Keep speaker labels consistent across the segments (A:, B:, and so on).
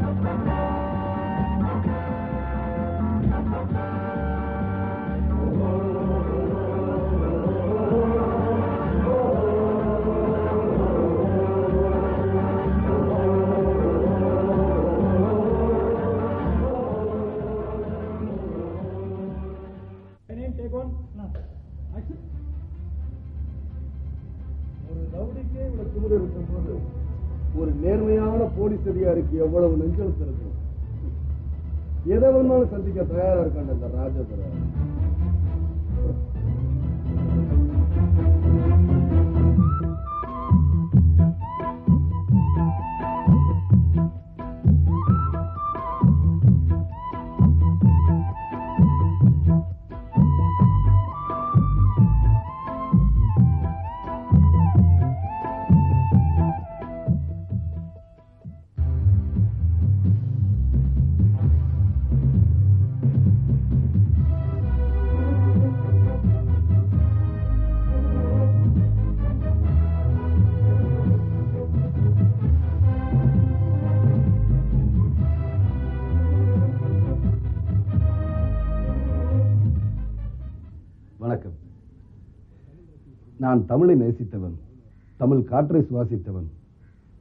A: Thank you. நேர்மையான police எவ்வளவு நெஞ்செழுத்து இருக்கும் எதை வேணாலும் சந்திக்க தயாரா இருக்காண்ட இந்த ராஜதுரை
B: நான் தமிழை நேசித்தவன். தமிழ் காற்றை சுவாசித்தவன்.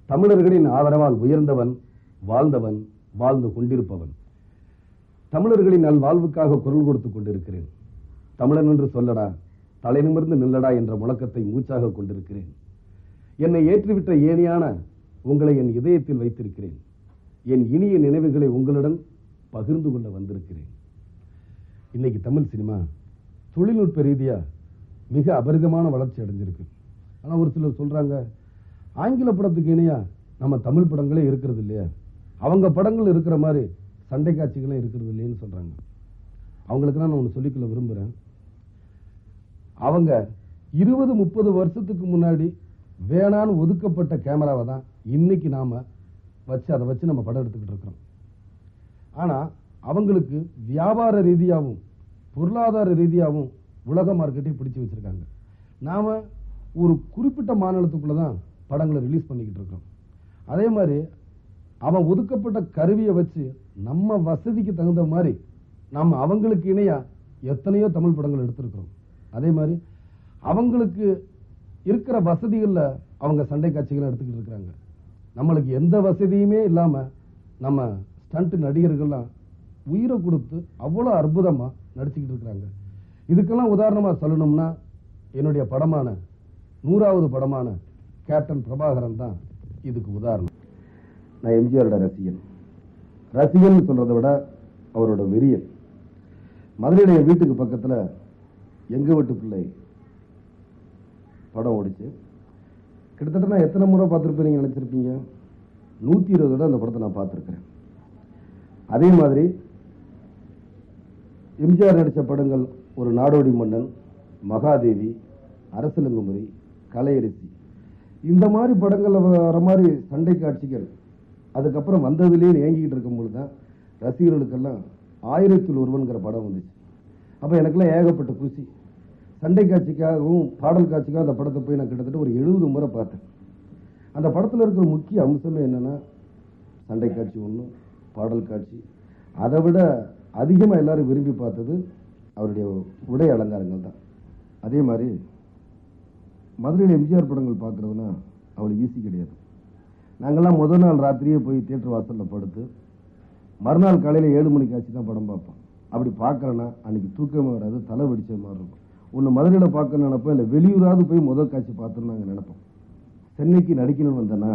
B: தமிழர்களின் ஆதரவால் உயர்ந்தவன் வாழ்ந்தவன் வாழ்ந்து கொண்டிருப்பவன். தமிழர்களின் நல்வாழ்வுக்காக குரல் கொடுத்துக் கொண்டிருக்கிறேன். தமிழன் என்று சொல்லடா தலைநிமிர்ந்து நில்லடா என்ற முழக்கத்தை மூச்சாக கொண்டிருக்கிறேன். என்னை ஏற்றிவிட்ட ஏனியான உங்களை என் இதயத்தில் வைத்திருக்கிறேன். என் இனிய நினைவுகளை உங்களுடன் பகிர்ந்து கொள்ள வந்திருக்கிறேன். இன்னைக்கு தமிழ் சினிமா தொழில்நுட்ப ரீதியா மிக அபரிதமான வளர்ச்சி அடைஞ்சிருக்கு. ஆனால் ஒரு சிலர் சொல்கிறாங்க ஆங்கில படத்துக்கு இணையா நம்ம தமிழ் படங்களே இருக்கிறது இல்லையா? அவங்க படங்கள் இருக்கிற மாதிரி சண்டை காட்சிகளும் இருக்கிறது இல்லைன்னு சொல்கிறாங்க அவங்களுக்கு நான் ஒன்று சொல்லிக்கொள்ள விரும்புகிறேன் அவங்க இருபது முப்பது வருஷத்துக்கு முன்னாடி வேணான்னு ஒதுக்கப்பட்ட கேமராவை தான் இன்னைக்கு நாம் வச்சு அதை வச்சு நம்ம படம் எடுத்துக்கிட்டு இருக்கிறோம். ஆனால் அவங்களுக்கு வியாபார ரீதியாகவும் பொருளாதார ரீதியாகவும் உலக மார்க்கெட்டையும் பிடிச்சு வச்சுருக்காங்க. நாம் ஒரு குறிப்பிட்ட மாநிலத்துக்குள்ள தான் படங்களை ரிலீஸ் பண்ணிக்கிட்டு இருக்கிறோம். அதே மாதிரி அவன் ஒதுக்கப்பட்ட கருவியை வச்சு நம்ம வசதிக்கு தகுந்த மாதிரி நாம் அவங்களுக்கு இணையாக எத்தனையோ தமிழ் படங்கள் எடுத்திருக்கிறோம். அதே மாதிரி அவங்களுக்கு இருக்கிற வசதிகளில் அவங்க சண்டை காட்சிகளை எடுத்துக்கிட்டு இருக்கிறாங்க. நம்மளுக்கு எந்த வசதியுமே இல்லாமல் நம்ம ஸ்டண்ட் நடிகர்கள்லாம் உயிரை கொடுத்து அவ்வளோ அற்புதமாக நடிச்சுக்கிட்டு இருக்கிறாங்க. இதுக்கெல்லாம் உதாரணமாக சொல்லணும்னா என்னுடைய படமான நூறாவது படமான கேப்டன் பிரபாகரன் தான் இதுக்கு உதாரணம். நான் எம்ஜிஆரோட ரசிகன். ரசிகன் சொல்றதை விட அவரோட வெறியன். மதுரையுடைய என் வீட்டுக்கு பக்கத்தில் எங்க வீட்டு பிள்ளை படம் ஓடிச்சு. கிட்டத்தட்ட நான் எத்தனை முறை பார்த்துருப்பேன் நினச்சிருக்கீங்க நூற்றி இருபது தடவை அந்த படத்தை நான் பார்த்துருக்குறேன். அதே மாதிரி எம்ஜிஆர் நடித்த படங்கள் ஒரு நாடோடி மன்னன் மகாதேவி அரசலங்குமரி கலையரசி. இந்த மாதிரி படங்களில் வர மாதிரி சண்டை காட்சிகள் அதுக்கப்புறம் வந்ததுலேயே ஏங்கிக்கிட்டு இருக்கும்போது தான் ரசிகர்களுக்கெல்லாம் ஆயிரத்தில் ஒருவன்கிற படம் வந்துச்சு. அப்போ எனக்கெல்லாம் ஏகப்பட்ட குஷி சண்டை காட்சிக்காகவும் பாடல் காட்சிக்காக அந்த படத்தை போய் நான் கிட்டத்தட்ட ஒரு எழுபது முறை பார்த்தேன். அந்த படத்தில் இருக்கிற முக்கிய அம்சமே என்னென்னா சண்டை காட்சி ஒன்று பாடல் காட்சி. அதை விட அதிகமாக எல்லாரும் விரும்பி பார்த்தது அவருடைய உடை அலங்காரங்கள் தான். அதே மாதிரி மதுரையில் எம்ஜிஆர் படங்கள் பார்க்குறதுனா அவ்வளோ ஈஸி கிடையாது. நாங்கள்லாம் முதல் நாள் ராத்திரியே போய் தியேட்டர் வாசலில் படுத்து மறுநாள் காலையில் ஏழு மணிக்கு ஆச்சு தான் படம் பார்ப்போம். அப்படி பார்க்குறேன்னா அன்றைக்கி தூக்கமே வராது தலை வெடிச்ச மாதிரி இருக்கும். ஒன்று மதுரையில் பார்க்க நினப்போம் இல்லை வெளியூராவது போய் முதல் காட்சி பார்த்துன்னு நாங்கள் நினைப்போம். சென்னைக்கு நடிக்கணும்னு வந்தேன்னா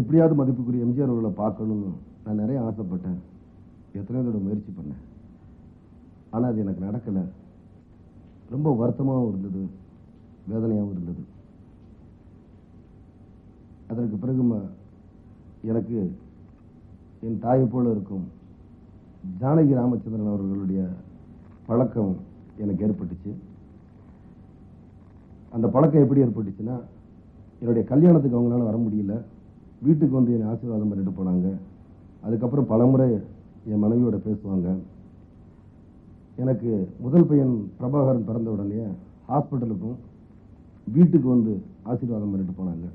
B: எப்படியாவது மதிப்புக்குரிய எம்ஜிஆர் அவர்களை பார்க்கணும்னு நான் நிறைய ஆசைப்பட்டேன். எத்தனையோ தடவை முயற்சி பண்ணேன். ஆனால் அது எனக்கு நடக்கலை. ரொம்ப வருத்தமாகவும் இருந்தது. வேதனையாகவும் இருந்தது. அதற்கு பிறகு எனக்கு என் தாயை போல இருக்கும் ஜானகி ராமச்சந்திரன் அவர்களுடைய பழக்கம் எனக்கு ஏற்பட்டுச்சு. அந்த பழக்கம் எப்படி ஏற்பட்டுச்சுன்னா என்னுடைய கல்யாணத்துக்கு அவங்களால வர முடியல. வீட்டுக்கு வந்து என்னை ஆசீர்வாதம் பண்ணிட்டு போனாங்க. அதுக்கப்புறம் பலமுறை என் மனைவியோட பேசுவாங்க. எனக்கு முதல் பையன் பிரபாகரன் பிறந்த உடனே ஹாஸ்பிட்டலுக்கும் வீட்டுக்கு வந்து ஆசீர்வாதம் பண்ணிட்டு போனாங்க.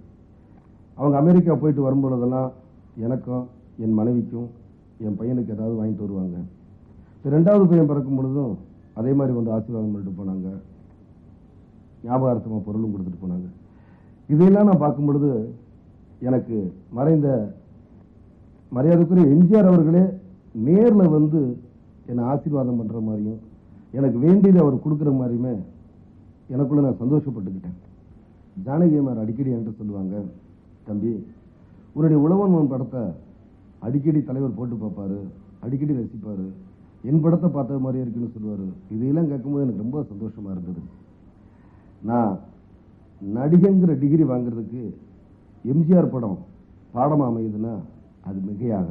B: அவங்க அமெரிக்கா போயிட்டு வரும்பொழுதெல்லாம்
A: எனக்கும் என் மனைவிக்கும் என் பையனுக்கு ஏதாவது வாங்கிட்டு வருவாங்க ரெண்டாவது பையன் பிறக்கும் பொழுதும் அதே மாதிரி வந்து ஆசீர்வாதம் பண்ணிட்டு போனாங்க. ஞாபகார்த்தமாக பொருளும் கொடுத்துட்டு போனாங்க. இதையெல்லாம் நான் பார்க்கும் பொழுது எனக்கு மறைந்த மரியாதைக்குரிய எம்ஜிஆர் அவர்களே நேரில் வந்து என்னை ஆசீர்வாதம் பண்ணுற மாதிரியும் எனக்கு வேண்டியதை அவர் கொடுக்குற மாதிரியுமே எனக்குள்ள நான் சந்தோஷப்பட்டுக்கிட்டேன். ஜானகிமார் அடிக்கடி என்கிட்ட சொல்லுவாங்க தம்பி உன்னுடைய உழவன் மகன் படத்தை அடிக்கடி தலைவர் போட்டு பார்ப்பாரு அடிக்கடி ரசிப்பார் என் படத்தை பார்த்த மாதிரியே இருக்குன்னு சொல்லுவார். இதையெல்லாம் கேட்கும்போது எனக்கு ரொம்ப சந்தோஷமாக இருந்தது. நான் நடிகங்கிற டிகிரி வாங்குறதுக்கு எம்ஜிஆர் படம் பாடமாக அமையுதுன்னா அது மிகையாக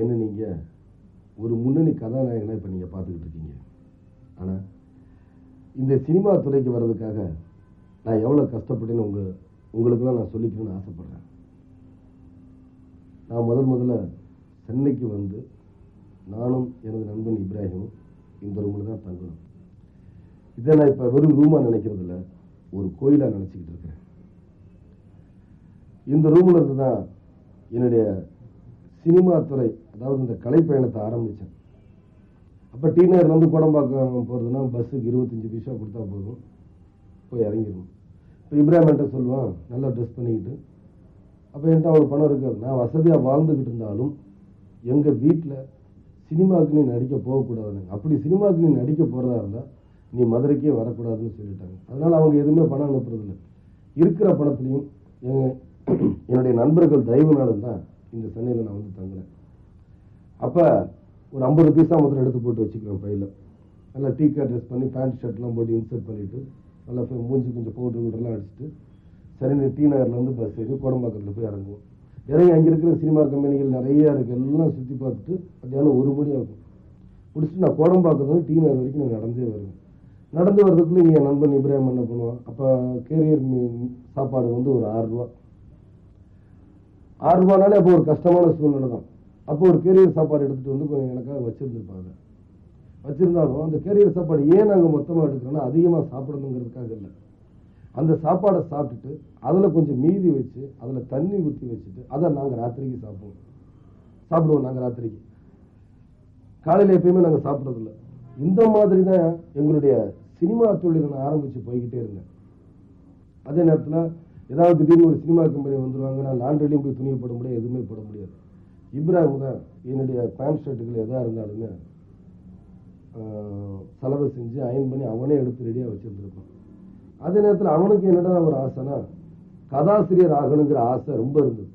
B: என்ன நீங்கள் ஒரு முன்னணி கதாநாயகனாக இப்போ நீங்கள் பார்த்துக்கிட்டு இருக்கீங்க. ஆனால் இந்த சினிமா துறைக்கு வர்றதுக்காக நான் எவ்வளோ கஷ்டப்பட்டேன்னு உங்கள் உங்களுக்கெல்லாம் நான் சொல்லிக்கணும்னு ஆசைப்பட்றேன். நான் முதல் முதல்ல சென்னைக்கு வந்து நானும் எனது நண்பன் இப்ராஹிமும் இந்த ரூமில் தான் தங்கணும். இதை நான் இப்போ வெறும் ரூமாக நினைக்கிறதில்ல ஒரு கோயிலாக நினச்சிக்கிட்டு இருக்கிறேன். இந்த ரூமில் இருந்து தான் என்னுடைய சினிமா துறை அதாவது இந்த கலைப்பயணத்தை ஆரம்பித்தேன் அப்போ டி நகர்லேருந்து கோடம்பாக்கம் போகிறதுனா பஸ்ஸுக்கு இருபத்தஞ்சி பைசா கொடுத்தா போதும். போய் இறங்கிடணும். இப்போ இப்ராஹிம்கிட்ட சொல்லுவான் நல்லா ட்ரெஸ் பண்ணிக்கிட்டு. அப்போ என்கிட்ட அவ்வளோ பணம் இருக்காது நான் வசதியாக வாழ்ந்துக்கிட்டு இருந்தாலும் எங்கள் வீட்டில் சினிமாவுக்கு நீ நடிக்க போகக்கூடாதுன்னு. அப்படி சினிமாவுக்கு நீ நடிக்க போகிறதா இருந்தால் நீ மதுரைக்கே வரக்கூடாதுன்னு சொல்லிட்டாங்க. அதனால் அவங்க எதுவுமே பணம் அனுப்புறதில்ல. இருக்கிற பணத்துலையும் எங்க என்னுடைய நண்பர்கள் தயவுனாலும் தான் இந்த சென்னையில் நான் வந்து தங்குறேன். அப்போ ஒரு ஐம்பது பீஸாக மொத்தம் எடுத்து போட்டு வச்சுக்குவேன் பையில். நல்லா டீ கட் ட்ரெஸ் பண்ணி பேண்ட் ஷர்ட்லாம் போட்டு இன்சர்ட் பண்ணிவிட்டு நல்லா மூஞ்சி கொஞ்சம் பவுடர் கிட்டலாம் அடிச்சுட்டு சரி டி நகர்லேருந்து பஸ் ஏறி கோடம்பாக்கத்தில் போய் இறங்குவோம். இறங்கி அங்கே இருக்கிற சினிமா கம்பெனிகள் நிறையா இருக்குது எல்லாம் சுற்றி பார்த்துட்டு மத்தியானம் ஒரு மணி ஆகும். முடிச்சுட்டு நான் கோடம்பாக்கத்துலேருந்து டி நகர் வரைக்கும் நான் நடந்தே வருவேன். நடந்து வர்றதுக்குள்ளே என் நண்பன் இப்ராஹிம் என்ன பண்ணுவான். அப்போ கேரியர் சாப்பாடு வந்து ஒரு ஆறுரூவா ஆறு ரூபானாலே அப்போ ஒரு கஷ்டமான சூழ்நிலை தான். அப்போ ஒரு கேரியர் சாப்பாடு எடுத்துட்டு வந்து கொஞ்சம் எனக்காக வச்சிருந்துருப்பாங்க. வச்சிருந்தாலும் அந்த கேரியர் சாப்பாடு ஏன் நாங்கள் மொத்தமாக எடுக்கிறோன்னா அதிகமாக சாப்பிடணுங்கிறதுக்காக இல்லை. அந்த சாப்பாடை சாப்பிட்டுட்டு அதில் கொஞ்சம் மீதி வச்சு அதில் தண்ணி ஊற்றி வச்சுட்டு அதை நாங்கள் ராத்திரிக்கு சாப்பிடுவோம். சாப்பிடுவோம் நாங்கள் ராத்திரிக்கு. காலையில் எப்பயுமே நாங்கள் சாப்பிட்றதில்ல. இந்த மாதிரி தான் எங்களுடைய சினிமா தொழிலை நான் ஆரம்பித்து போய்கிட்டே இருந்தேன் அதே நேரத்தில் ஏதாவது திடீர்னு ஒரு சினிமா கம்பெனி வந்துடுவாங்க நான் லாண்ட்ரிலையும் போய் துணியை போட முடியாது எதுவுமே போட முடியாது. இப்ராஹிம் தான் என்னுடைய பேண்ட் ஷர்ட்டுகள் எதாக இருந்தாலுமே செலவு செஞ்சு அயன் பண்ணி அவனே எடுத்து ரெடியாக வச்சுருந்துருப்பான். அதே நேரத்தில் அவனுக்கு என்னடா ஒரு ஆசைனா கதாசிரியர் ஆகணுங்கிற ஆசை ரொம்ப இருந்தது.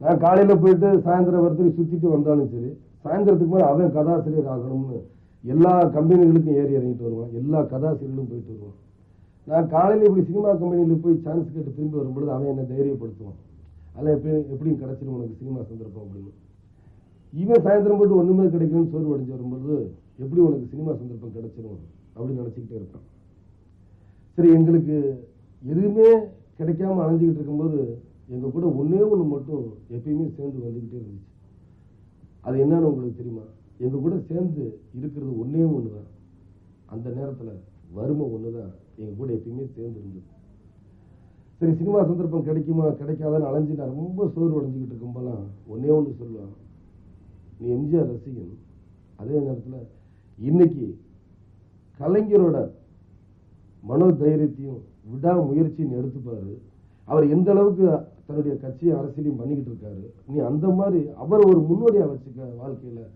B: நான் காலையில் போயிட்டு சாயந்தரம் வரத்துக்கு சுற்றிட்டு வந்தாலும் சரி சாயந்தரத்துக்கு மேலே அவன் கதாசிரியர் ஆகணும்னு எல்லா கம்பெனிகளுக்கும் ஏறி இறங்கிட்டு வருவான். எல்லா கதாசிரியர்களும் போயிட்டு வருவான். நான் காலையில் இப்படி சினிமா கம்பெனியில் போய் சான்ஸ் கேட்டு திரும்பி வரும்பொழுது அவன் என்னை தைரியப்படுத்துவான். அதில் எப்படி எப்படியும் கிடச்சிரும் உனக்கு சினிமா சந்தர்ப்பம் அப்படின்னு. இவன் சாயந்தரம் போட்டு ஒன்றுமே கிடைக்கலன்னு சோர்வு அடைஞ்சு வரும்பொழுது எப்படி உனக்கு சினிமா சந்தர்ப்பம் கிடைச்சிடும் அப்படின்னு நினச்சிக்கிட்டே இருப்பான். சரி எங்களுக்கு எதுவுமே கிடைக்காம அலைஞ்சிக்கிட்டு இருக்கும்போது எங்கள் கூட ஒன்றே ஒன்று மட்டும் எப்பயுமே சேர்ந்து வந்துக்கிட்டே இருந்துச்சு. அது என்னன்னு உங்களுக்கு தெரியுமா? எங்கள் கூட சேர்ந்து இருக்கிறது ஒன்றே ஒன்று தான் அந்த நேரத்தில் வறுமை ஒன்று தான் எங்கள் கூட எப்பயுமே சேர்ந்து இருந்தது சரி சினிமா சந்தர்ப்பம் கிடைக்குமா கிடைக்காதான்னு அலைஞ்சு நான் ரொம்ப சோர்வு அடைஞ்சிக்கிட்டு இருக்கும்போலாம் ஒன்னே ஒன்று சொல்லுவேன். நீ எம்ஜிஆர் ரசிகன். அதே நேரத்தில் இன்னைக்கு கலைஞரோட மனோதைரியத்தையும் விடாமுயற்சியும் எடுத்துப்பாரு. அவர் எந்த அளவுக்கு தன்னுடைய கட்சியும் அரசியலையும் பண்ணிக்கிட்டு இருக்காரு. நீ அந்த மாதிரி அவர் ஒரு முன்னோடியாக வச்சுக்க வாழ்க்கையில்.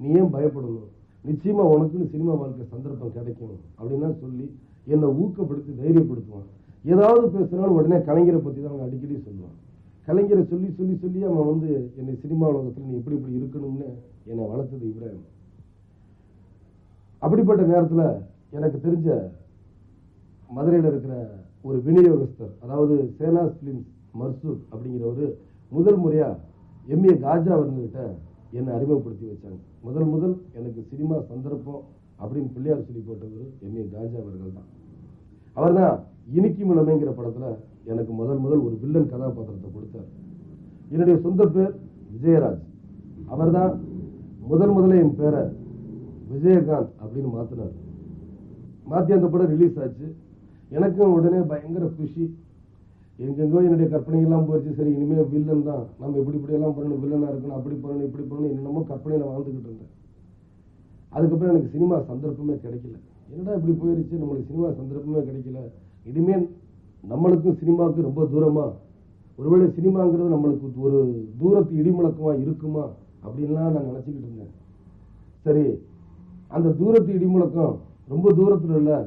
B: நீ ஏன் பயப்படணும்? நிச்சயமாக உனக்குன்னு சினிமா வாழ்க்கை சந்தர்ப்பம் கிடைக்கும். அப்படின்னா சொல்லி என்னை ஊக்கப்படுத்தி தைரியப்படுத்துவான் ஏதாவது பேசுனாலும் உடனே கலைஞரை பத்தி தான் அவங்க அடிக்கடி சொல்லுவான் கலைஞரை சொல்லி சொல்லி சொல்லி அவன் வந்து என்னை சினிமா உலகத்தில் நீ எப்படி இப்படி இருக்கணும்னு என்னை வளர்த்தது இப்ராஹிம். அப்படிப்பட்ட நேரத்துல எனக்கு தெரிஞ்ச மதுரையில் இருக்கிற ஒரு விநியோகஸ்தர் அதாவது சேனா ஃபிலிம்ஸ் மர்சூக் அப்படிங்கிறவர் முதல் முறையா எம்ஏ காஜா அவர்கிட்ட என்னை அறிமுகப்படுத்தி வச்சாங்க. முதல் முதல் எனக்கு சினிமா சந்தர்ப்பம் அப்படின்னு பிள்ளையார் சொல்லி போட்டவர் எம்ஏ ராஜா அவர்கள் தான். அவர் தான் இனிக்கும் முழமைங்கிற படத்துல எனக்கு முதல் முதல் ஒரு வில்லன் கதாபாத்திரத்தை கொடுத்தார். என்னுடைய சொந்த பேர் விஜயராஜ். அவர் தான் முதல் முதல்ல என் பேரை விஜயகாந்த் அப்படின்னு மாத்தினார். மாத்தி அந்த படம் ரிலீஸ் ஆச்சு. எனக்கும் உடனே பயங்கர குஷி.
A: எங்கெங்கோ என்னுடைய கற்பனைகள்லாம் போயிடுச்சு சரி இனிமேல் வில்லன் தான். நம்ம இப்படி இப்படியெல்லாம் பண்ணணும். வில்லனாக இருக்கணும் அப்படி பண்ணணும் இப்படி பண்ணணும் என்னென்னமோ கற்பனையில் வாழ்ந்துக்கிட்டு இருந்தேன். அதுக்கப்புறம் எனக்கு சினிமா சந்தர்ப்பமே கிடைக்கல. என்னடா இப்படி போயிருச்சு? நம்மளுக்கு சினிமா சந்தர்ப்பமே கிடைக்கல. இனிமேல் நம்மளுக்கும் சினிமாவுக்கும் ரொம்ப தூரமா? ஒருவேளை சினிமாங்கிறது நம்மளுக்கு ஒரு தூரத்து இடிமுழக்கமா இருக்குமா? அப்படின்லாம் நான் நினச்சிக்கிட்டு இருந்தேன். சரி அந்த தூரத்து இடிமுழக்கம் ரொம்ப தூரத்தில் இல்லை.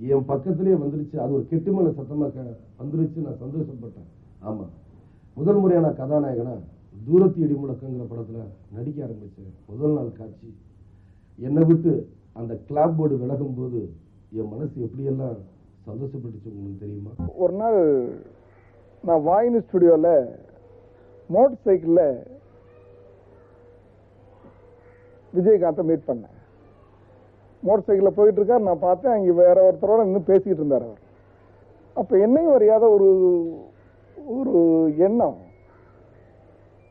A: என் பக்கத்திலேயே வந்துருச்சு. அது ஒரு கெட்டுமலை சத்தமாக க- வந்துருச்சு. நான் சந்தோஷப்பட்டேன். ஆமாம் முதல் முறையான கதாநாயகனா தூரத்து இடிமுழக்கங்கிற படத்தில் நடிக்க ஆரம்பித்தேன் முதல் நாள் காட்சி என்னை விட்டு அந்த கிளாப் போர்டு விலகும் போது என் மனசு எப்படியெல்லாம் சந்தோஷப்பட்டுச்சு உங்களுக்கு தெரியுமா?
C: ஒரு நாள் நான் வாயினி ஸ்டுடியோவில் மோட்டர் சைக்கிளில் விஜயகாந்தை மீட் பண்ணேன். மோட்டர் சைக்கிளில் போயிட்டு இருக்கார் நான் பார்த்தேன் அங்கே வேற ஒருத்தரோட இன்னும் பேசிக்கிட்டு இருந்தார் அவர். அப்போ என்னையும் அறியாத ஒரு ஒரு எண்ணம்.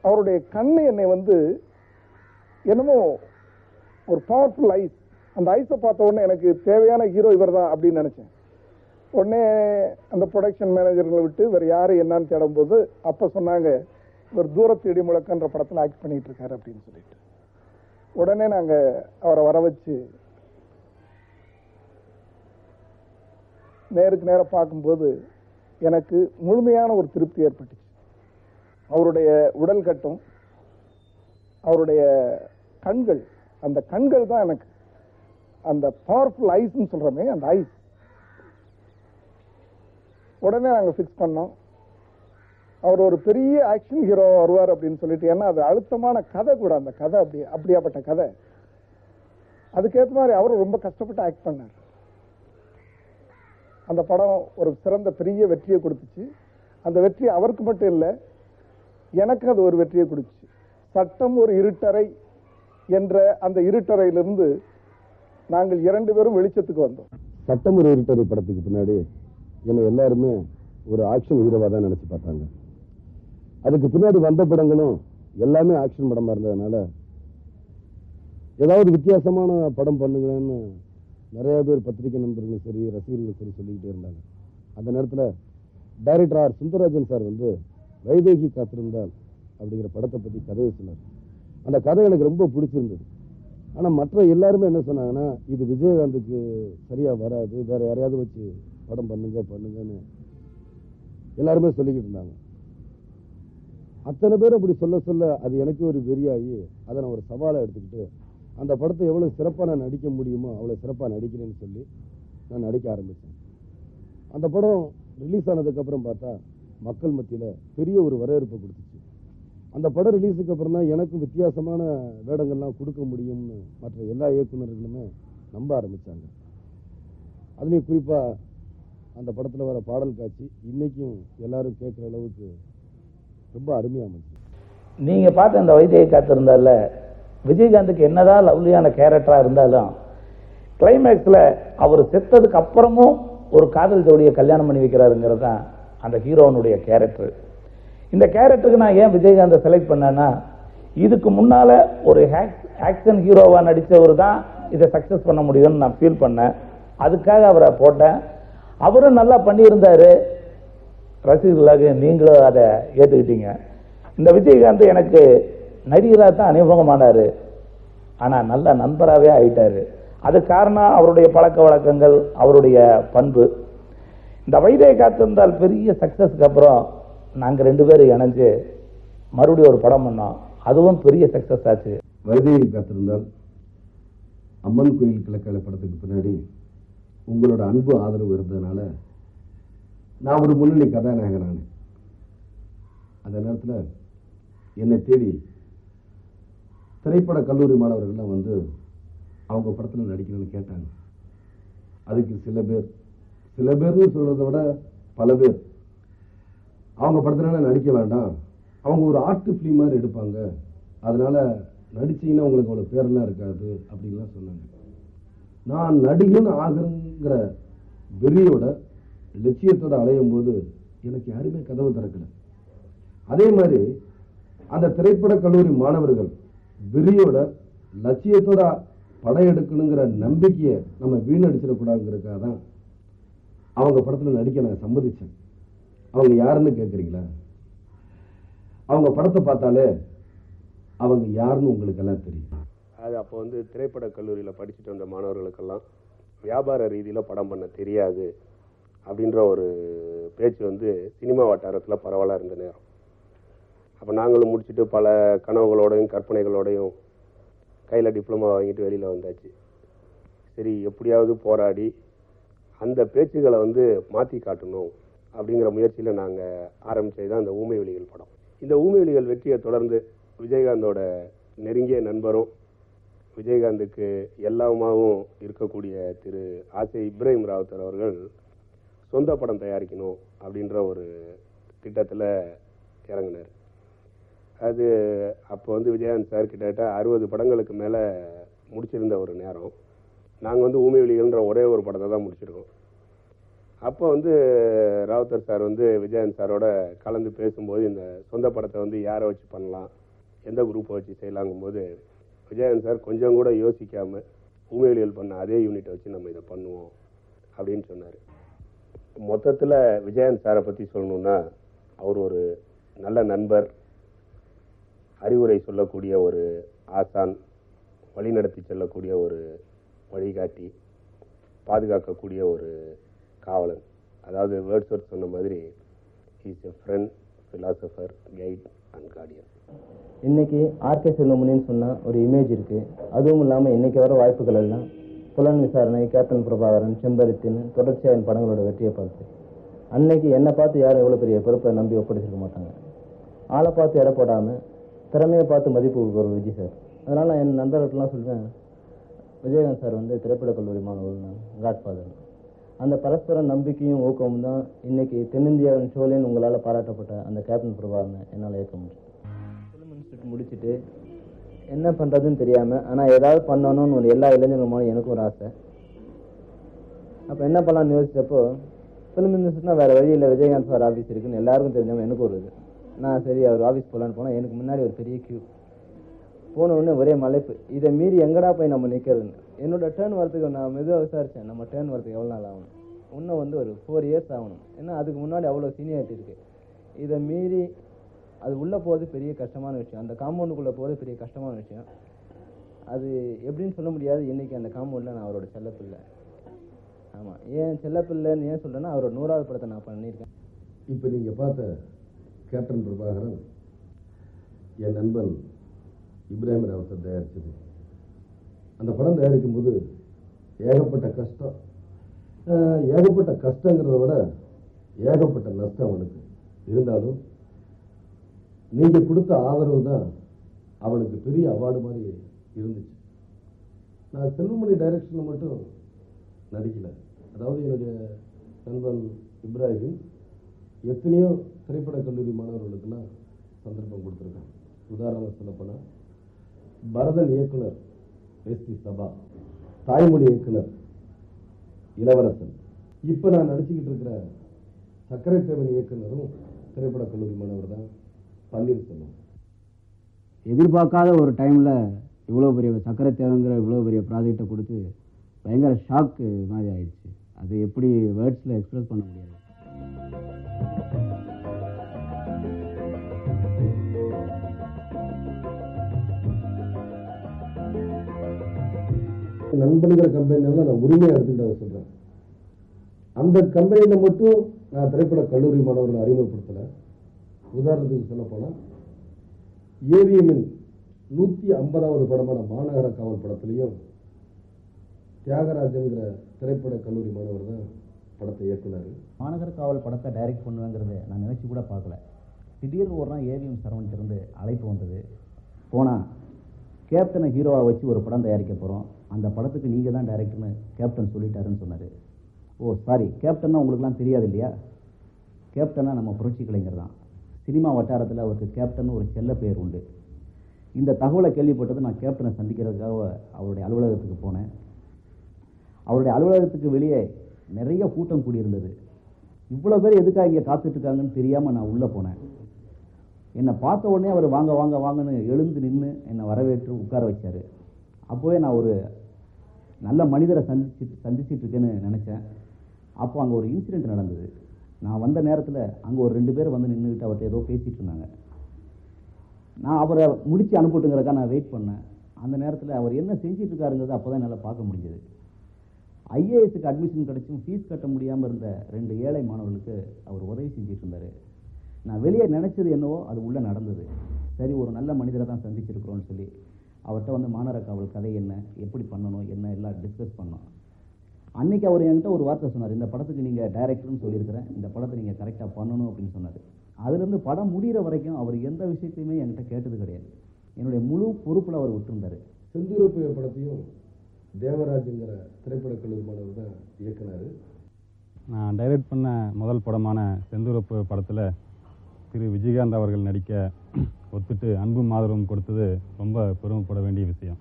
C: அவருடைய கண்ணு என்னை வந்து என்னமோ ஒரு பவர்ஃபுல் ஐஸ் அந்த ஐஸை பார்த்த உடனே எனக்கு தேவையான ஹீரோ இவர் தான் அப்படின்னு நினச்சேன். உடனே அந்த ப்ரொடக்ஷன் மேனேஜர்களை விட்டு வேறு யார் என்னன்னு தேடும்போது அப்போ சொன்னாங்க இவர் தூரத்து இடி முழக்கன்ற படத்தில் ஆக்ட் பண்ணிகிட்டு இருக்காரு அப்படின்னு சொல்லிட்டு. உடனே நாங்கள் அவரை வர வச்சு நேருக்கு நேராக பார்க்கும்போது எனக்கு முழுமையான ஒரு திருப்தி ஏற்பட்டுச்சு. அவருடைய உடல் கட்டம் அவருடைய கண்கள் அந்த கண்கள் தான் எனக்கு அந்த பவர்ஃபுல் ஐஸ்ன்னு சொல்கிறோமே அந்த ஐஸ் உடனே நாங்கள் ஃபிக்ஸ் பண்ணோம். அவர் ஒரு பெரிய ஆக்ஷன் ஹீரோ வருவார் அப்படின்னு சொல்லிட்டு ஏன்னா அது அழுத்தமான கதை கூட அந்த கதை அப்படி அப்படியாப்பட்ட கதை. அதுக்கேற்ற மாதிரி அவரும் ரொம்ப கஷ்டப்பட்டு ஆக்ட் பண்ணார். அந்த படம் ஒரு சிறந்த பெரிய வெற்றியை கொடுத்துச்சு. அந்த வெற்றி அவருக்கு மட்டும் இல்லை எனக்கு அது ஒரு வெற்றியை கொடுத்துச்சு. சட்டம் ஒரு இருட்டறை என்ற அந்த இருட்டறையிலிருந்து நாங்கள் இரண்டு பேரும் வெளிச்சத்துக்கு வந்தோம்.
B: சட்டம் ஒரு இருட்டறை படத்துக்கு பின்னாடி என்னை எல்லாருமே ஒரு ஆக்ஷன் ஹீரோவாக தான் நினச்சி பார்த்தாங்க. அதுக்கு பின்னாடி வந்த படங்களும் எல்லாமே ஆக்ஷன் படமாக இருந்ததுனால ஏதாவது வித்தியாசமான படம் பண்ணுங்கன்னு நிறையா பேர் பத்திரிகை நண்பர்களும் சரி ரசிகர்களும் சரி சொல்லிக்கிட்டே இருந்தாங்க. அந்த நேரத்தில் டைரக்டர் ஆர் சுந்தரராஜன் சார் வந்து வைதேகி காத்திருந்தால் அப்படிங்கிற படத்தை பற்றி கதையை சொன்னார். அந்த கதை எனக்கு ரொம்ப பிடிச்சிருந்தது. ஆனால் மற்ற எல்லாருமே என்ன சொன்னாங்கன்னா இது விஜயகாந்துக்கு சரியாக வராது வேற யாரையாவது வச்சு படம் பண்ணுங்க பண்ணுங்கன்னு எல்லாருமே சொல்லிக்கிட்டு இருந்தாங்க. அத்தனை பேர் அப்படி சொல்ல சொல்ல அது எனக்கு ஒரு வெறியாகி அதை நான் ஒரு சவாலை எடுத்துக்கிட்டு அந்த படத்தை எவ்வளோ சிறப்பாக நான் நடிக்க முடியுமோ அவ்வளோ சிறப்பாக நடிக்கிறேன்னு சொல்லி நான் நடிக்க ஆரம்பித்தேன் அந்த படம் ரிலீஸ் ஆனதுக்கப்புறம் பார்த்தா மக்கள் மத்தியில் பெரிய ஒரு வரவேற்பை கொடுத்துச்சு. அந்த படம் ரிலீஸுக்கு அப்புறம் தான் எனக்கும் வித்தியாசமான வேடங்கள்லாம் கொடுக்க முடியும்னு மற்ற எல்லா இயக்குனர்களுமே நம்ப ஆரம்பித்தாங்க அதுலேயும் குறிப்பாக அந்த படத்தில் வர பாடல் காட்சி இன்றைக்கும் எல்லாரும் கேட்குற அளவுக்கு ரொம்ப அருமையாக அமைச்சு
D: நீங்கள் பார்த்த அந்த வைத்தியை காத்திருந்தால விஜயகாந்துக்கு என்னதான் லவ்லியான கேரக்டராக இருந்தாலும் கிளைமேக்ஸில் அவர் செத்ததுக்கு அப்புறமும் ஒரு காதல் ஜோடியை கல்யாணம் பண்ணி வைக்கிறாருங்கிறது தான் அந்த ஹீரோனுடைய கேரக்டர் இந்த கேரக்டருக்கு நான் ஏன் விஜயகாந்தை செலக்ட் பண்ணேன்னா இதுக்கு முன்னால ஒரு ஆக்ஷன் ஹீரோவா நடித்தவர் தான் இதை சக்சஸ் பண்ண முடியும்னு நான் ஃபீல் பண்ணேன். அதுக்காக அவரை போட்டேன். அவரும் நல்லா பண்ணியிருந்தாரு. ரசிகர்களாக நீங்களும் அதை ஏற்றுக்கிட்டீங்க இந்த விஜயகாந்த் எனக்கு நடிகராக தான் அறிமுகமானார் ஆனால் நல்ல நண்பராகவே ஆயிட்டார். அது காரணம் அவருடைய பழக்க வழக்கங்கள் அவருடைய பண்பு. இந்த வைத்திய காத்திருந்தால் பெரிய சக்ஸஸ்க்கு அப்புறம் நாங்கள் ரெண்டு பேரும் இணைஞ்சு மறுபடியும் ஒரு படம் பண்ணோம். அதுவும் பெரிய சக்ஸஸ் ஆச்சு.
B: வைதேகி காத்திருந்தால் அம்மன் கோயில் கிழக்கால படத்துக்கு பின்னாடி உங்களோட அன்பு ஆதரவு இருந்ததுனால நான் ஒரு முன்னணி கதாநாயகனானேன் அந்த நேரத்தில் என்னை தேடி திரைப்பட கல்லூரி மாணவர்கள்லாம் வந்து அவங்க படத்தில் நடிக்கணும்னு கேட்டாங்க. அதுக்கு சில பேர் சில பேர்னு சொல்கிறத விட பல பேர் அவங்க படத்துல நடிக்க வேண்டாம். அவங்க ஒரு ஆர்ட் ஃபிலிம் மாதிரி எடுப்பாங்க. அதனால நடிச்சீங்கன்னா உங்களுக்கு அவ்வளோ பேரெல்லாம் இருக்காது அப்படின்லாம் சொன்னாங்க. நான் நடிகன் ஆகிறங்கிற வெறியோட லட்சியத்தோட அலையும் போது எனக்கு யாருமே கதவு திறக்கல. அதே மாதிரி அந்த திரைப்பட கல்லூரி மாணவர்கள் வெறியோட லட்சியத்தோட படையெடுக்கணுங்கிற நம்பிக்கையை நம்ம வீணடிச்சிடக்கூடாதுங்கிறதுக்காக தான் அவங்க படத்தில் நடிக்க நான் சம்மதிச்சேன். அவங்க யாருன்னு கேட்குறீங்களா அவங்க படத்தை பார்த்தாலே அவங்க யாருன்னு உங்களுக்கு எல்லாம் தெரியும்.
E: அது அப்போ வந்து திரைப்பட கல்லூரியில் படிச்சுட்டு வந்த மாணவர்களுக்கெல்லாம் வியாபார ரீதியில் படம் பண்ண தெரியாது அப்படின்ற ஒரு பேச்சு வந்து சினிமா வட்டாரத்தில் பரவலாக இருந்த நேரம். அப்போ நாங்களும் முடிச்சுட்டு பல கனவுகளோடையும் கற்பனைகளோடையும் கையில் டிப்ளமா வாங்கிட்டு வெளியில் வந்தாச்சு. சரி எப்படியாவது போராடி அந்த பேச்சுகளை வந்து மாற்றி காட்டணும். அப்படிங்கிற முயற்சியில் நாங்கள் ஆரம்பித்தது தான் இந்த ஊமை வெளிகள் படம். இந்த ஊமை வெளிகள் வெற்றியை தொடர்ந்து விஜயகாந்தோட நெருங்கிய நண்பரும் விஜயகாந்துக்கு எல்லாமாவும் இருக்கக்கூடிய திரு ஆசை இப்ராஹிம் ராவுத்தர் அவர்கள் சொந்த படம் தயாரிக்கணும் அப்படின்ற ஒரு திட்டத்தில் இறங்கினார். அது அப்போ வந்து விஜயகாந்த் சார் கிட்டத்தட்ட அறுபது படங்களுக்கு மேலே முடிச்சிருந்த ஒரு நேரம். நாங்கள் வந்து ஊமை வெளிகள்ன்ற ஒரே ஒரு படத்தை தான் முடிச்சிருக்கோம். அப்போ வந்து ராவுத்தர் சார் வந்து விஜயன் சாரோட கலந்து பேசும்போது இந்த சொந்த படத்தை வந்து யாரை வச்சு பண்ணலாம் எந்த குரூப்பை வச்சு செய்யலாங்கும்போது விஜயன் சார் கொஞ்சம் கூட யோசிக்காமல் ஊமையொலிகள் பண்ண அதே யூனிட்டை வச்சு நம்ம இதை பண்ணுவோம் அப்படின்னு சொன்னார். மொத்தத்தில் விஜயன் சாரை பற்றி சொல்லணுன்னா அவர் ஒரு நல்ல நண்பர் அறிவுரை சொல்லக்கூடிய ஒரு ஆசான் வழிநடத்தி செல்லக்கூடிய ஒரு வழிகாட்டி பாதுகாக்கக்கூடிய ஒரு காவலன் அதாவது வேர்ட்ஸ் ஒர்த் சொன்ன மாதிரி is a friend philosopher guide and guardian
F: இன்னைக்கு ஆர்கே செல்வமணின்னு சொன்னால் ஒரு இமேஜ் இருக்குது அதுவும் இல்லாமல் இன்னைக்கு வர வாய்ப்புகள் எல்லாம் புலன் விசாரணை கேப்டன் பிரபாகரன் செம்பருத்தின்னு தொடர்ச்சியாக என் படங்களோட வெற்றியை பார்த்து. அன்னைக்கு என்னை பார்த்து யாரும் எவ்வளோ பெரிய பொறுப்பை நம்பி ஒப்படைச்சிருக்க மாட்டாங்க. ஆளை பார்த்து இட போடாமல் திறமையை பார்த்து மதிப்பு கொடுக்குற விஜய் சார். அதனால் நான் என் நண்பர்கள்ட்டலாம் சொல்லுவேன் விஜயகாந்த் சார் வந்து திரைப்படக் கல்லூரி மாணவர் காட்ஃபாதர் அந்த பரஸ்பர நம்பிக்கையும் ஊக்கமும் தான் இன்னைக்கு தென்னிந்தியாவின் ஷோலேன்னு உங்களால் பாராட்டப்பட்ட அந்த கேப்டன் பிரபாகரனை என்னால் ஏற்க முடியும் ஃபிலிம் இன்ஸ்டியூட் முடிச்சுட்டு என்ன பண்ணுறதுன்னு தெரியாமல் ஆனால் ஏதாவது பண்ணணும்னு ஒரு எல்லா இளைஞர்களுமான எனக்கும் ஒரு ஆசை. அப்போ என்ன பண்ணலாம்னு யோசிச்சப்போ ஃபிலிம் இன்ஸ்டியூட்னா வேறு வழி இல்லை விஜயகாந்த் சார் ஆஃபீஸ் இருக்குன்னு எல்லாருக்கும் தெரிஞ்சவங்க எனக்கு ஒரு இது. நான் சரி அவர் ஆஃபீஸ் போகலான்னு போனால் எனக்கு முன்னாடி ஒரு பெரிய கியூ போன உடனே ஒரே மலைப்பு. இதை மீறி எங்கடா போய் நம்ம நிற்கிறதுன்னு என்னோட டேர்ன் வரதுக்கு நான் மெதுவாக விசாரித்தேன் நம்ம டேர்ன் வரதுக்கு எவ்வளோ நாள் ஆகணும்? இன்னும் வந்து ஒரு ஃபோர் இயர்ஸ் ஆகணும். ஏன்னா அதுக்கு முன்னாடி அவ்வளோ சீனியாரிட்டி இருக்குது இதை மீறி அது உள்ளே போகிறது பெரிய கஷ்டமான விஷயம். அந்த காம்பவுண்டுக்குள்ளே போகிறது பெரிய கஷ்டமான விஷயம். அது எப்படின்னு சொல்ல முடியாது. இன்னைக்கு அந்த காம்பவுண்டில் நான் அவரோட செல்லப்பிள்ளை. ஆமாம் ஏன் செல்லப்பிள்ளைன்னு ஏன் சொல்கிறேன்னா அவரோட நூறாவது படத்தை நான் பண்ணியிருக்கேன்.
B: இப்போ நீங்கள் பார்த்த கேப்டன் பிரபாகரன் என் நண்பன் இப்ராஹிம் ராவத்தை தயாரித்தது அந்த படம் தயாரிக்கும் போது ஏகப்பட்ட கஷ்டம். ஏகப்பட்ட கஷ்டங்கிறத விட ஏகப்பட்ட நஷ்டம் அவனுக்கு. இருந்தாலும் நீங்கள் கொடுத்த ஆதரவு தான் அவனுக்கு பெரிய அவார்டு மாதிரி இருந்துச்சு. நான் செல்வமணி டைரக்ஷனில் மட்டும் நடிக்கலை. அதாவது என்னுடைய நண்பன் இப்ராஹிம் எத்தனையோ திரைப்படக் கல்லூரி மாணவர்களுக்கெல்லாம் சந்தர்ப்பம் கொடுத்துருக்கேன் உதாரணம் சொல்லப்போனால் பரதன் இயக்குனர் எஸ் டி சபா தாய்மொழி இயக்குனர் இளவரசன். இப்போ நான் நடிச்சுக்கிட்டு இருக்கிற சக்கரை தேவன் இயக்குனரும் திரைப்பட கல்லூரி மாணவர் தான் பன்னீர்செல்வம்
G: எதிர்பார்க்காத ஒரு டைமில் இவ்வளோ பெரிய சக்கரை தேவைங்கிற இவ்வளோ பெரிய ப்ராஜெக்டை கொடுத்து பயங்கர ஷாக்கு மாதிரி ஆயிடுச்சு. அது எப்படி வேர்ட்ஸில் எக்ஸ்பிரஸ் பண்ண முடியாது.
B: நண்பன்கிற கம்பெனினால நான் உரிமையாக எடுத்துக்கிட்டு அதை சொல்கிறேன் அந்த கம்பெனியில் மட்டும் நான் திரைப்பட கல்லூரி மாணவர்களை அறிமுகப்படுத்தலை. உதாரணத்துக்கு சொல்ல போனால் ஏவிஎம்மின் நூற்றி ஐம்பதாவது படமான மாநகர காவல் படத்துலையும் தியாகராஜன்கிற திரைப்பட கல்லூரி மாணவர் தான் படத்தை இயக்குனார்.
H: மாநகர காவல் படத்தை டைரக்ட் பண்ணுவேங்கிறத நான் நினச்சி கூட பார்க்கல. திடீர்னு ஒரு நாள் ஏவிஎம் சரவணத்திலிருந்து அழைப்பு வந்தது. போனால் கேப்டனை ஹீரோவாக வச்சு ஒரு படம் தயாரிக்க போகிறோம் அந்த படத்துக்கு நீங்கள் தான் டைரக்டர்னு கேப்டன் சொல்லிட்டாருன்னு சொன்னார். ஓ சாரி கேப்டன்னா உங்களுக்குலாம் தெரியாது இல்லையா? கேப்டனா நம்ம புரட்சி கலைஞர் தான். சினிமா வட்டாரத்தில் அவருக்கு கேப்டன் ஒரு செல்ல பெயர் உண்டு. இந்த தகவலை கேள்விப்பட்டது நான் கேப்டனை சந்திக்கிறதுக்காக அவருடைய அலுவலகத்துக்கு போனேன். அவருடைய அலுவலகத்துக்கு வெளியே நிறைய கூட்டம் கூடியிருந்தது. இவ்வளோ பேர் எதுக்காக இங்கே காத்துட்டு இருக்காங்கன்னு தெரியாமல் நான் உள்ளே போனேன். என்னை பார்த்த உடனே அவர் வாங்க வாங்க வாங்கன்னு எழுந்து நின்று என்னை வரவேற்று உட்கார வச்சார். அப்போவே நான் ஒரு நல்ல மனிதரை சந்திச்சு சந்திச்சிட்டு இருக்கேன்னு நினச்சேன். அப்போ அங்கே ஒரு இன்சிடெண்ட் நடந்தது. நான் வந்த நேரத்தில் அங்கே ஒரு ரெண்டு பேர் வந்து நின்றுக்கிட்டு அவர்கிட்ட ஏதோ பேசிகிட்டு இருந்தாங்க. நான் அவரை முடித்து அனுப்பிட்டுங்கிறக்கா நான் வெயிட் பண்ணேன். அந்த நேரத்தில் அவர் என்ன செஞ்சிட்டு இருக்காருங்கிறது அப்போ தான் என்னால் பார்க்க முடிஞ்சது. ஐஏஎஸ்க்கு அட்மிஷன் கிடைச்சும் ஃபீஸ் கட்ட முடியாமல் இருந்த ரெண்டு ஏழை மாணவர்களுக்கு அவர் உதவி செஞ்சிட்டு இருந்தார். நான் வெளியே நினச்சது என்னவோ அது உள்ளே நடந்தது. சரி ஒரு நல்ல மனிதரை தான் சந்திச்சிருக்கிறோன்னு சொல்லி அவர்கிட்ட வந்து மாநகர காவல் கதை என்ன எப்படி பண்ணணும் என்ன எல்லாம் டிஸ்கஸ் பண்ணோம். அன்னைக்கு அவர் என்கிட்ட ஒரு வார்த்தை சொன்னார் இந்த படத்துக்கு நீங்கள் டைரக்டர்னு சொல்லியிருக்கிறேன் இந்த படத்தை நீங்கள் கரெக்டாக பண்ணணும் அப்படின்னு சொன்னார். அதுலேருந்து படம் முடிகிற வரைக்கும் அவர் எந்த விஷயத்தையுமே என்கிட்ட கேட்டது கிடையாது. என்னுடைய முழு பொறுப்பில் அவர் விட்டுருந்தார்.
B: செந்தூரப்பு படத்தையும் தேவராஜுங்கிற திரைப்படக் கல்லூரி மாணவர் தான் இயக்குனாரு.
I: நான் டைரக்ட் பண்ண முதல் படமான செந்தூரப்பு படத்தில் திரு விஜயகாந்த் அவர்கள் நடிக்க ஒத்துட்டு அன்பு மாதவம் கொடுத்தது ரொம்ப பெருமைப்பட வேண்டிய விஷயம்.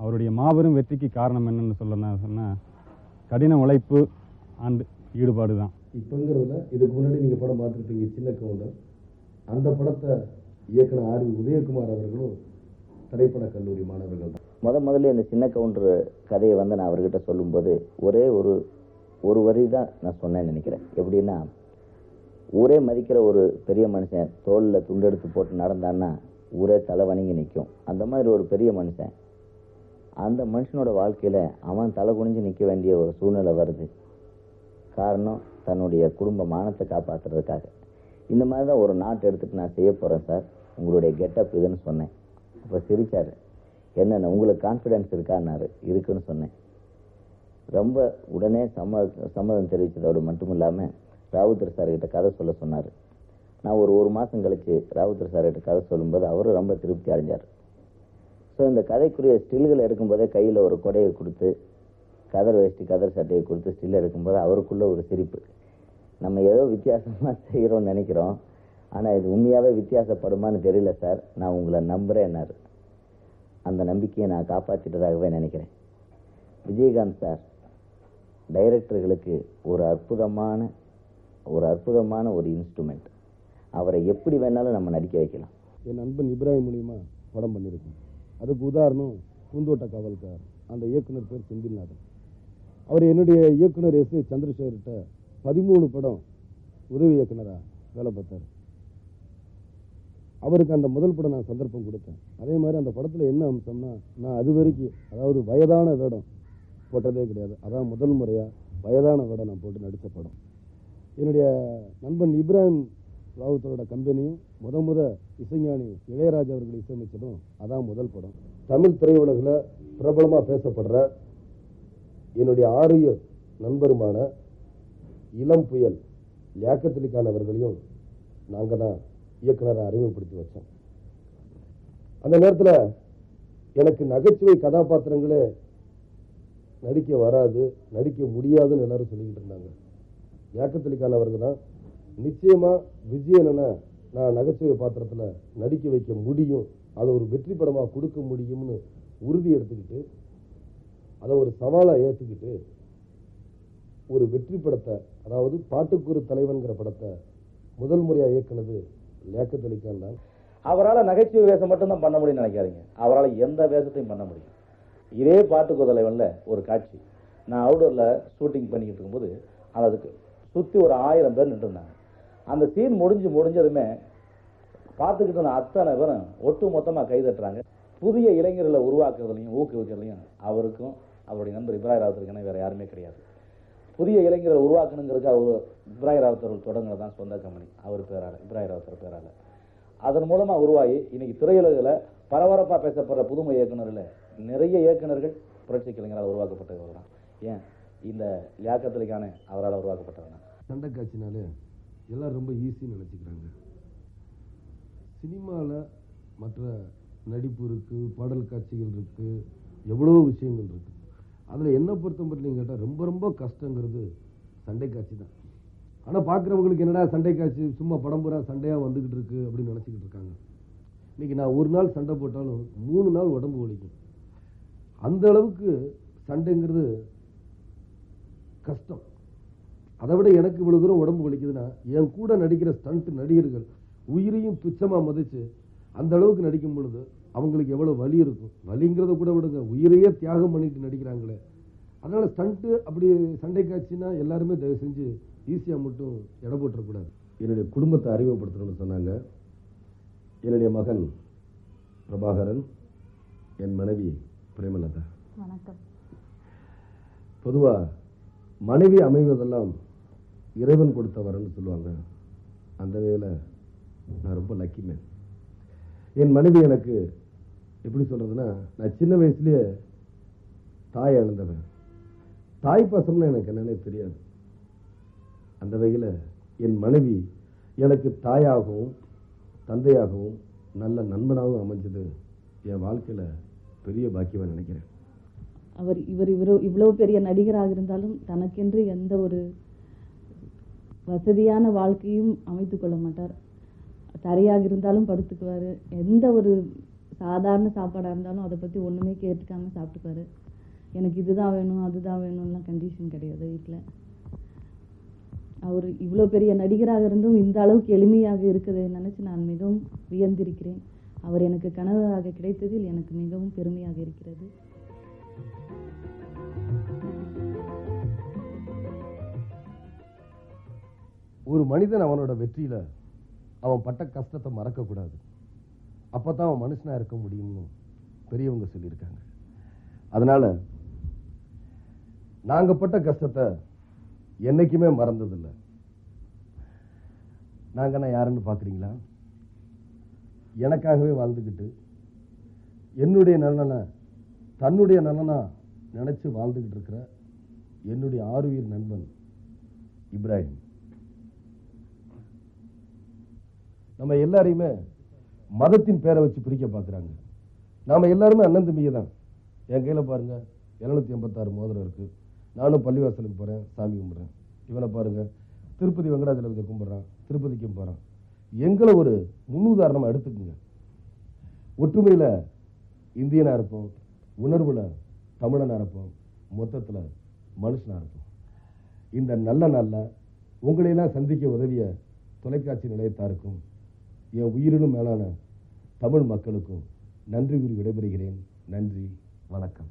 I: அவருடைய மாபெரும் வெற்றிக்கு காரணம் என்னன்னு சொல்ல சொன்னால் கடின உழைப்பு அண்ட் ஈடுபாடு தான்.
B: இப்போங்கிறதுல இதுக்கு முன்னாடி நீங்கள் படம் பார்த்துருப்பீங்க சின்ன கவுண்டர். அந்த படத்தை இயக்குன ஆர் வி உதயகுமார் அவர்களும் திரைப்படக் கல்லூரி மாணவர்கள் தான்.
A: முத முதல்ல இந்த சின்ன கவுண்டர் கதையை வந்து நான் அவர்கிட்ட சொல்லும்போது ஒரே ஒரு ஒரு வரி தான் நான் சொன்னேன்னு நினைக்கிறேன். எப்படின்னா ஊரே மதிக்கிற ஒரு பெரிய மனுஷன் தோளில் துண்டெடுத்து போட்டு நடந்தான்னா ஊரே தலை வணங்கி நிற்கும். அந்த மாதிரி ஒரு பெரிய மனுஷன். அந்த மனுஷனோட வாழ்க்கையில் அவன் தலை குனிஞ்சு நிற்க வேண்டிய ஒரு சூழ்நிலை வருது. காரணம் தன்னுடைய குடும்ப மானத்தை காப்பாற்றுறதுக்காக இந்த மாதிரி தான் ஒரு நாட்டை எடுத்துகிட்டு நான் செய்ய போகிறேன் சார். உங்களுடைய கெட்டப் இதுன்னு சொன்னேன். அப்போ சிரிச்சார். என்னென்ன உங்களுக்கு கான்ஃபிடென்ஸ் இருக்கான்னாரு. இருக்குன்னு சொன்னேன். ரொம்ப உடனே சம்ம சம்மதம் தெரிவித்ததோடு மட்டும் இல்லாமல் ராவுத்தர் சார்கிட்ட கதை சொல்ல சொன்னார். நான் ஒரு ஒரு மாதம் கழித்து ராவுத்தர் சார்கிட்ட கதை சொல்லும்போது அவரும் ரொம்ப திருப்தி அடைஞ்சார். ஸோ இந்த கதைக்குரிய ஸ்டில்கள் எடுக்கும்போதே கையில் ஒரு கொடையை கொடுத்து கதர் வேஷ்டி கதர் சட்டையை கொடுத்து ஸ்டில் எடுக்கும்போது அவருக்குள்ள ஒரு சிரிப்பு. நம்ம ஏதோ வித்தியாசமாக செய்கிறோம்னு நினைக்கிறோம். ஆனால் இது உண்மையாகவே வித்தியாசப்படுமான்னு தெரியல சார். நான் உங்களை நம்புகிறேன்னாரு அந்த நம்பிக்கையை நான் காப்பாற்றிட்டதாகவே நினைக்கிறேன். விஜயகாந்த் சார் டைரக்டர்களுக்கு ஒரு அற்புதமான ஒரு அற்புதமான ஒரு இன்ஸ்ட்ருமெண்ட் அவரை எப்படி வேணாலும் நம்ம நடிக்க வைக்கலாம்.
B: என் நண்பன் இப்ராஹிம் மூலியமா படம் பண்ணியிருக்கேன் அதுக்கு உதாரணம் பூந்தோட்ட காவல்கார். அந்த இயக்குனர் பேர் செந்தில்நாதன். அவர் என்னுடைய இயக்குனர் எஸ் ஏ சந்திரசேகர்கிட்ட பதிமூணு படம் உதவி இயக்குனராக வேலை பார்த்தார். அவருக்கு அந்த முதல் படம் நான் சந்தர்ப்பம் கொடுத்தேன். அதே மாதிரி அந்த படத்தில் என்ன அம்சம்னா நான் அது வரைக்கும் அதாவது வயதான வேடம் போட்டதே கிடையாது. அதான் முதல் முறையாக வயதான வேடம் நான் போட்டு நடித்த படம். என்னுடைய நண்பன் இப்ராஹிம் ராவுத்தரோட கம்பெனியும் முத முத இசைஞானி இளையராஜா அவர்கள் இசையமைச்சதும் அதான் முதல் படம். தமிழ் திரையுலகில் பிரபலமாக பேசப்படுற என்னுடைய ஆரிய நண்பருமான இளம் புயல் லியாக்கத்திலிக்கானவர்களையும் நாங்கள் தான் இயக்குனரை அறிமுகப்படுத்தி வச்சோம். அந்த நேரத்தில் எனக்கு நகைச்சுவை கதாபாத்திரங்களே நடிக்க வராது நடிக்க முடியாதுன்னு எல்லாரும் சொல்லிக்கிட்டு இருந்தாங்க. லியாக்கத்திலிக்கான் அவருக்கு தான் நிச்சயமா விஜயனனை நான் நகைச்சுவை பாத்திரத்தில் நடிக்க வைக்க முடியும். அதை ஒரு வெற்றி படமாக கொடுக்க முடியும்னு உறுதி எடுத்துக்கிட்டு அதை ஒரு சவாலாக ஏற்றுக்கிட்டு ஒரு வெற்றி படத்தை அதாவது பாட்டுக்குரு தலைவன்கிற படத்தை முதல் முறையாக இயக்குனது லேக்கத்தளிக்கான் தான்.
J: அவரால் நகைச்சுவை வேஷம் மட்டும்தான் பண்ண முடியும்னு நினைக்காதீங்க. அவரால் எந்த வேஷத்தையும் பண்ண முடியும். இதே பாட்டுக்கு தலைவனில் ஒரு காட்சி. நான் அவுடோரில் ஷூட்டிங் பண்ணிக்கிட்டு இருக்கும்போது அதுக்கு சுற்றி ஒரு ஆயிரம் பேர் நின்றுருந்தாங்க. அந்த சீன் முடிஞ்சு முடிஞ்சதுமே பார்த்துக்கிட்டு இருந்த அத்தனை பேரும் ஒட்டு மொத்தமாக கை தட்டுறாங்க. புதிய இளைஞர்களை உருவாக்குறதுலையும் ஊக்குவிக்கிறதுலையும் அவருக்கும் அவருடைய நண்பர் இப்ராஹிம் ராவத்தருக்கான வேறு யாருமே கிடையாது. புதிய இளைஞர்களை உருவாக்கணுங்கிறதுக்கு அவர் இப்ராஹிம் ராவத்தர்கள் அவர்கள் தான் சொந்த கம்பெனி. அவர் பேரால் இப்ராஹிம் ராவத்தர் பேரால். அதன் மூலமாக உருவாகி இன்றைக்கி திரையுலகில் பரபரப்பாக பேசப்படுற புதுமை இயக்குனரில் நிறைய இயக்குநர்கள் புரட்சி கலைஞரால் உருவாக்கப்பட்டவர் தான் ஏன்? இந்த லியாக்கத்திற்கான அவரால் உருவாக்கப்பட்டவர்
B: சண்டை காட்சினாலே எல்லாம் ரொம்ப ஈஸின்னு நினச்சிக்கிறாங்க. சினிமாவில் மற்ற நடிப்பு இருக்குது பாடல் காட்சிகள் இருக்குது எவ்வளோ விஷயங்கள் இருக்குது அதில் என்ன பொறுத்த மட்டும் கேட்டால் ரொம்ப ரொம்ப கஷ்டங்கிறது சண்டை காட்சி தான். ஆனால் பார்க்குறவங்களுக்கு என்னடா சண்டை காட்சி சும்மா படம் பூரா சண்டையாக வந்துக்கிட்டு இருக்கு அப்படின்னு நினச்சிக்கிட்டு இருக்காங்க. இன்னைக்கு நான் ஒரு நாள் சண்டை போட்டாலும் மூணு நாள் உடம்பு வலிக்கும். அந்த அளவுக்கு சண்டைங்கிறது கஷ்டம். அதை விட எனக்கு இவ்வளவு தூரம் உடம்பு வலிக்குதுன்னா என் கூட நடிக்கிற ஸ்டண்ட் நடிகர்கள் உயிரையும் துச்சமா மதிச்சு அந்த அளவுக்கு நடிக்கும் பொழுது அவங்களுக்கு எவ்வளவு வலி இருக்கும்? வலிங்கிறத கூட விடுங்க. உயிரையே தியாகம் பண்ணிட்டு நடிக்கிறாங்களே. அதனால ஸ்டண்ட்டு அப்படி சண்டை காட்சினா எல்லாருமே தயவு செஞ்சு ஈஸியாக மட்டும் எடை போட்டுறக்கூடாது. என்னுடைய குடும்பத்தை அறிமுகப்படுத்தணும்னு சொன்னாங்க. என்னுடைய மகன் பிரபாகரன் என் மனைவி பிரேமலதா.
K: வணக்கம்.
B: பொதுவா மனைவி அமைவதெல்லாம் இறைவன் கொடுத்த வரன்னு சொல்லுவாங்க. அந்த வேலை நான் ரொம்ப லக்கி மேன் என் மனைவி எனக்கு எப்படி சொல்கிறதுன்னா நான் சின்ன வயசுலேயே தாய் இழந்தவன். தாய் பாசம்னு எனக்கு என்னன்னே தெரியாது. அந்த வகையில் என் மனைவி எனக்கு தாயாகவும் தந்தையாகவும் நல்ல நண்பனாகவும் அமைஞ்சது என் வாழ்க்கையில் பெரிய பாக்கியமாக நினைக்கிறேன்.
K: அவர் இவர் இவ்வளோ இவ்வளவு பெரிய நடிகராக இருந்தாலும் தனக்கென்று எந்த ஒரு வசதியான வாழ்க்கையும் அமைத்து கொள்ள மாட்டார். தரையாக இருந்தாலும் படுத்துக்குவார். எந்த ஒரு சாதாரண சாப்பாடாக இருந்தாலும் அதை பற்றி ஒன்றுமே கேட்டுக்காம சாப்பிட்டுப்பாரு எனக்கு இதுதான் வேணும் அதுதான் வேணும்லாம் கண்டிஷன் கிடையாது வீட்டில் அவர் இவ்வளோ பெரிய நடிகராக இருந்தும் இந்த அளவுக்கு எளிமையாக இருக்கதை நினச்சி நான் மிகவும் வியந்திருக்கிறேன். அவர் எனக்கு கணவராக கிடைத்ததில் எனக்கு மிகவும் பெருமையாக இருக்கிறது.
B: ஒரு மனிதன் அவனோட வெற்றியில அவன் பட்ட கஷ்டத்தை மறக்கக்கூடாது. அப்பதான் அவன் மனுஷனா இருக்க முடியும்னு பெரியவங்க சொல்லியிருக்காங்க. அதனால நாங்க பட்ட கஷ்டத்தை என்னைக்குமே மறந்ததில்லை. நாங்க நான் யாருன்னு பாக்குறீங்களா? எனக்காகவே வாழ்ந்துக்கிட்டு என்னுடைய நலனை தன்னுடைய நலனா நினைச்சு வாழ்ந்துகிட்டு இருக்கிற என்னுடைய ஆறுயிர் நண்பன் இப்ராஹிம். நம்ம எல்லாரையுமே மதத்தின் பேரை வச்சு பிரிக்க பார்க்குறாங்க. நாம் எல்லாருமே அண்ணன் தம்பிங்க தான். என் கையில் பாருங்கள் எழுநூத்தி எண்பத்தாறு மோதிரம் இருக்குது நானும் பள்ளிவாசலுக்கு போகிறேன் சாமி கும்பிட்றேன். இவனை பாருங்கள் திருப்பதி வெங்கடாஜலபதியை கும்பிட்றான் திருப்பதிக்கும் போகிறான் எங்களை ஒரு முன்னுதாரணமாக எடுத்துக்குங்க. ஒற்றுமையில் இந்தியனாக இருப்போம் உணர்வில் தமிழனாக இருப்போம் மொத்தத்தில் மனுஷனாக இருப்போம். இந்த நல்ல நாளில் உங்களையெல்லாம் சந்திக்க உதவிய தொலைக்காட்சி நிலையத்தாருக்கும் என் உயிரினும் மேலான தமிழ் மக்களுக்கும் நன்றி கூறி விடைபெறுகிறேன். நன்றி வணக்கம்.